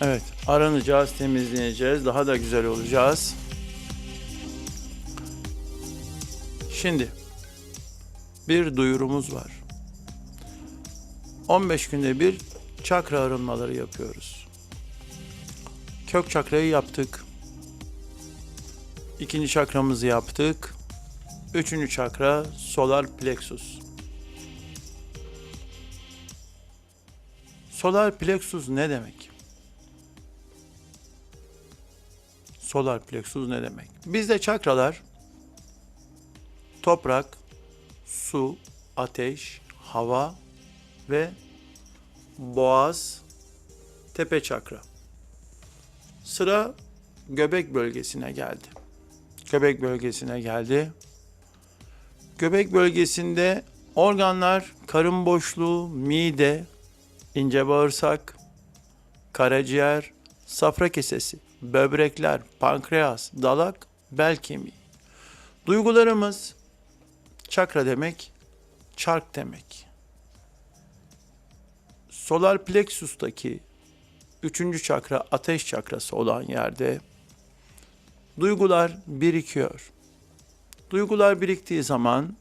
Evet, aranacağız, temizleneceğiz, daha da güzel olacağız. Şimdi bir duyurumuz var. 15 günde bir çakra arınmaları yapıyoruz. Kök çakrayı yaptık. İkinci çakramızı yaptık. Üçüncü çakra solar plexus. Solar plexus ne demek? Solar plexus ne demek? Bizde çakralar toprak, su, ateş, hava ve boğaz, tepe çakra. Sıra göbek bölgesine geldi. Göbek bölgesine geldi. Göbek bölgesinde organlar karın boşluğu, mide, ince bağırsak, karaciğer, safra kesesi, böbrekler, pankreas, dalak, bel kemiği. Duygularımız çakra demek, çark demek. Solar plexus'taki üçüncü çakra ateş çakrası olan yerde duygular birikiyor. Duygular biriktiği zaman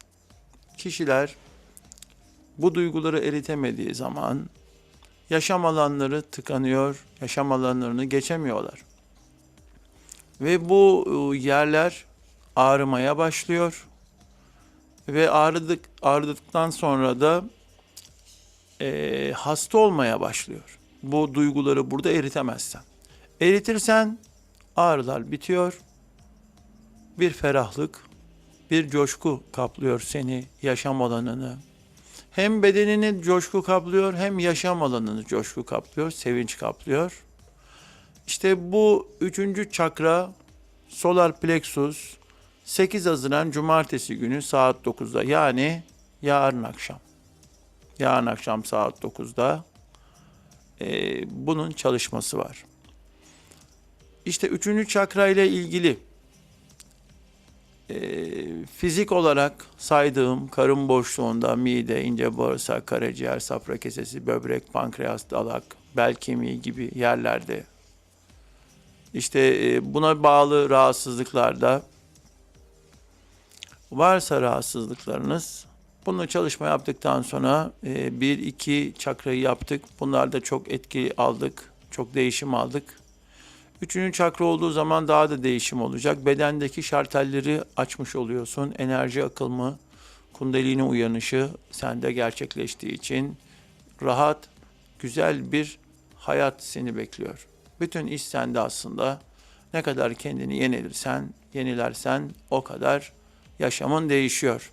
kişiler bu duyguları eritemediği zaman yaşam alanları tıkanıyor, yaşam alanlarını geçemiyorlar. Ve bu e, yerler ağrımaya başlıyor. Ve ağrıdık, ağrıdıktan sonra da e, hasta olmaya başlıyor. Bu duyguları burada eritemezsen. Eritirsen ağrılar bitiyor. Bir ferahlık, bir coşku kaplıyor seni, yaşam alanını. Hem bedenini coşku kaplıyor, hem yaşam alanını coşku kaplıyor, sevinç kaplıyor. İşte bu üçüncü çakra, solar plexus, 8 Haziran Cumartesi günü saat 9'da yani yarın akşam. Yarın akşam saat 9'da e, bunun çalışması var. İşte üçüncü çakra ile ilgili e, fizik olarak saydığım karın boşluğunda mide, ince bağırsak, karaciğer, safra kesesi, böbrek, pankreas, dalak, bel kemiği gibi yerlerde işte e, buna bağlı rahatsızlıklarda varsa rahatsızlıklarınız bunu çalışma yaptıktan sonra e, bir iki çakrayı yaptık. Bunlarda çok etki aldık. Çok değişim aldık. Üçüncü çakra olduğu zaman daha da değişim olacak. Bedendeki şartelleri açmış oluyorsun. Enerji akılımı, kundalini uyanışı sende gerçekleştiği için rahat, güzel bir hayat seni bekliyor. Bütün iş sende aslında. Ne kadar kendini yenilirsen, yenilersen o kadar yaşamın değişiyor.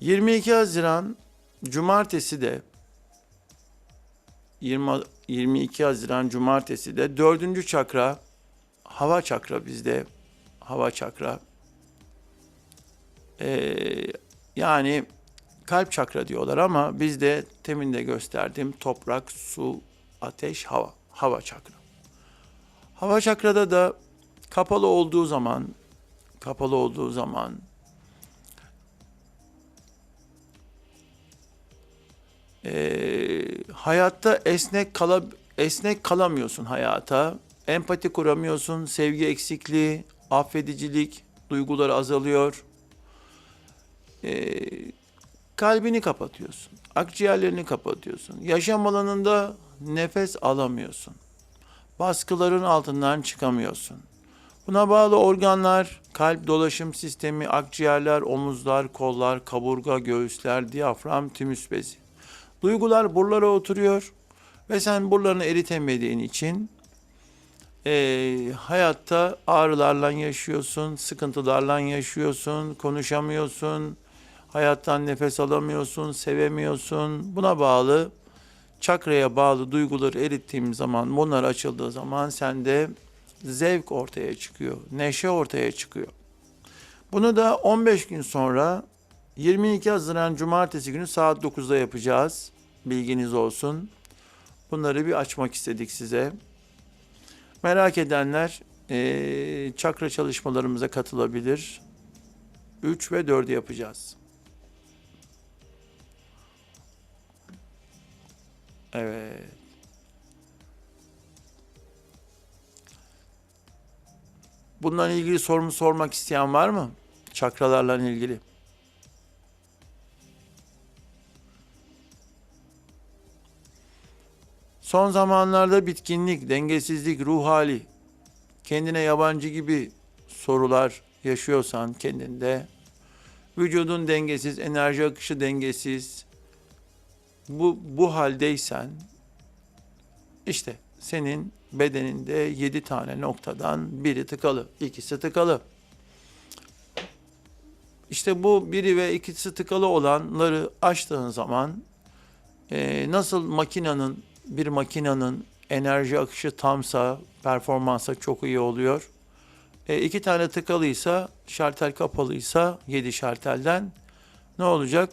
22 Haziran Cumartesi de 20, 22 Haziran Cumartesi de dördüncü çakra hava çakra bizde hava çakra Ee, yani kalp çakra diyorlar ama bizde temin de gösterdiğim toprak, su, ateş, hava hava çakra. Hava çakrada da kapalı olduğu zaman kapalı olduğu zaman e, hayatta esnek kala esnek kalamıyorsun hayata. Empati kuramıyorsun, sevgi eksikliği, affedicilik duyguları azalıyor. E, kalbini kapatıyorsun, akciğerlerini kapatıyorsun. Yaşam alanında nefes alamıyorsun. Baskıların altından çıkamıyorsun. Buna bağlı organlar, kalp dolaşım sistemi, akciğerler, omuzlar, kollar, kaburga, göğüsler, diyafram, tümüs bezi. Duygular buralara oturuyor ve sen buralarını eritemediğin için eee, hayatta ağrılarla yaşıyorsun, sıkıntılarla yaşıyorsun, konuşamıyorsun, hayattan nefes alamıyorsun, sevemiyorsun. Buna bağlı çakraya bağlı duyguları erittiğim zaman, bunlar açıldığı zaman sende zevk ortaya çıkıyor, neşe ortaya çıkıyor. Bunu da 15 gün sonra 22 Haziran Cumartesi günü saat 9'da yapacağız. Bilginiz olsun. Bunları bir açmak istedik size. Merak edenler eee, çakra çalışmalarımıza katılabilir. 3 ve 4'ü yapacağız. Evet. Bununla ilgili sorumu sormak isteyen var mı? Çakralarla ilgili. Son zamanlarda bitkinlik, dengesizlik, ruh hali, kendine yabancı gibi sorular yaşıyorsan kendinde, vücudun dengesiz, enerji akışı dengesiz, bu, bu haldeysen, işte senin bedeninde 7 tane noktadan biri tıkalı, ikisi tıkalı. İşte bu biri ve ikisi tıkalı olanları açtığın zaman e, nasıl makinenin bir makinenin enerji akışı tamsa performansa çok iyi oluyor. E, iki tane tıkalıysa şartel kapalıysa 7 şartelden ne olacak?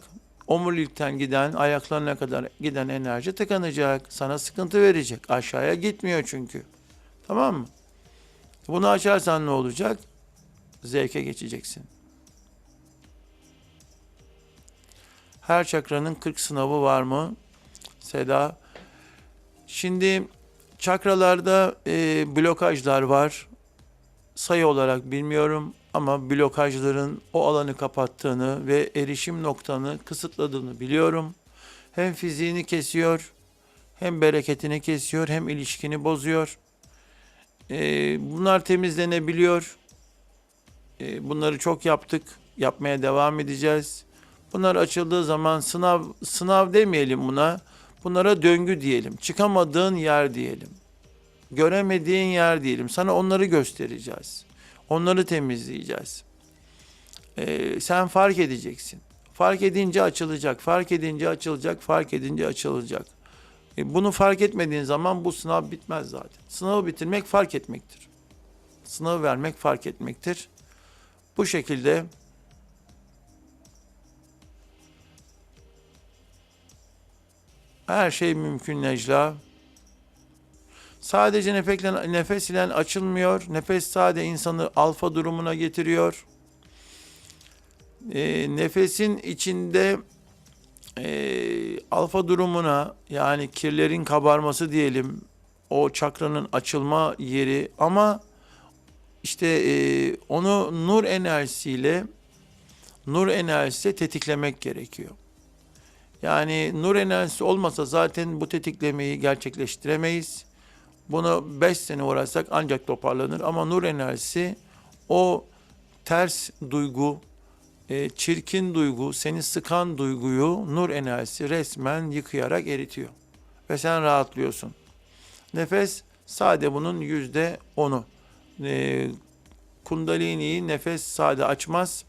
Omurilikten giden ayaklarına kadar giden enerji tıkanacak. Sana sıkıntı verecek. Aşağıya gitmiyor çünkü. Tamam mı? Bunu açarsan ne olacak? Zevke geçeceksin. Her çakranın 40 sınavı var mı? Seda. Şimdi çakralarda e, blokajlar var. Sayı olarak bilmiyorum ama blokajların o alanı kapattığını ve erişim noktanı kısıtladığını biliyorum. Hem fiziğini kesiyor, hem bereketini kesiyor, hem ilişkini bozuyor. E, bunlar temizlenebiliyor. E, bunları çok yaptık, yapmaya devam edeceğiz. Bunlar açıldığı zaman sınav sınav demeyelim buna. Bunlara döngü diyelim. Çıkamadığın yer diyelim. Göremediğin yer diyelim. Sana onları göstereceğiz. Onları temizleyeceğiz. Ee, sen fark edeceksin. Fark edince açılacak. Fark edince açılacak. Fark edince açılacak. E, bunu fark etmediğin zaman bu sınav bitmez zaten. Sınavı bitirmek fark etmektir. Sınavı vermek fark etmektir. Bu şekilde Her şey mümkün Necla. Sadece nefesle, nefes ile açılmıyor. Nefes sade insanı alfa durumuna getiriyor. E, nefesin içinde e, alfa durumuna yani kirlerin kabarması diyelim o çakranın açılma yeri ama işte e, onu nur enerjisiyle nur enerjisiyle tetiklemek gerekiyor. Yani nur enerjisi olmasa zaten bu tetiklemeyi gerçekleştiremeyiz. Bunu 5 sene uğraşsak ancak toparlanır ama nur enerjisi o ters duygu, e, çirkin duygu, seni sıkan duyguyu nur enerjisi resmen yıkayarak eritiyor. Ve sen rahatlıyorsun. Nefes sade bunun yüzde onu. E, kundaliniyi nefes sade açmaz.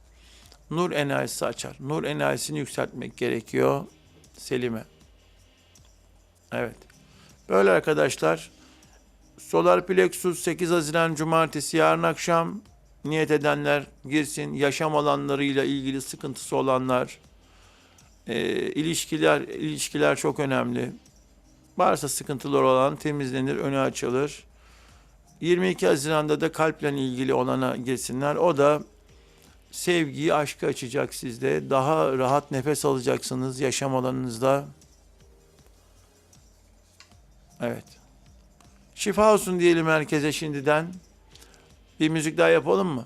Nur enerjisi açar. Nur enerjisini yükseltmek gerekiyor. Selime. Evet. Böyle arkadaşlar. Solar plexus 8 Haziran Cumartesi yarın akşam niyet edenler girsin. Yaşam alanlarıyla ilgili sıkıntısı olanlar, e, ilişkiler ilişkiler çok önemli. Varsa sıkıntılar olan temizlenir, önü açılır. 22 Haziran'da da kalple ilgili olana girsinler. O da sevgiyi, aşkı açacak sizde. Daha rahat nefes alacaksınız yaşam alanınızda. Evet. Şifa olsun diyelim herkese şimdiden. Bir müzik daha yapalım mı?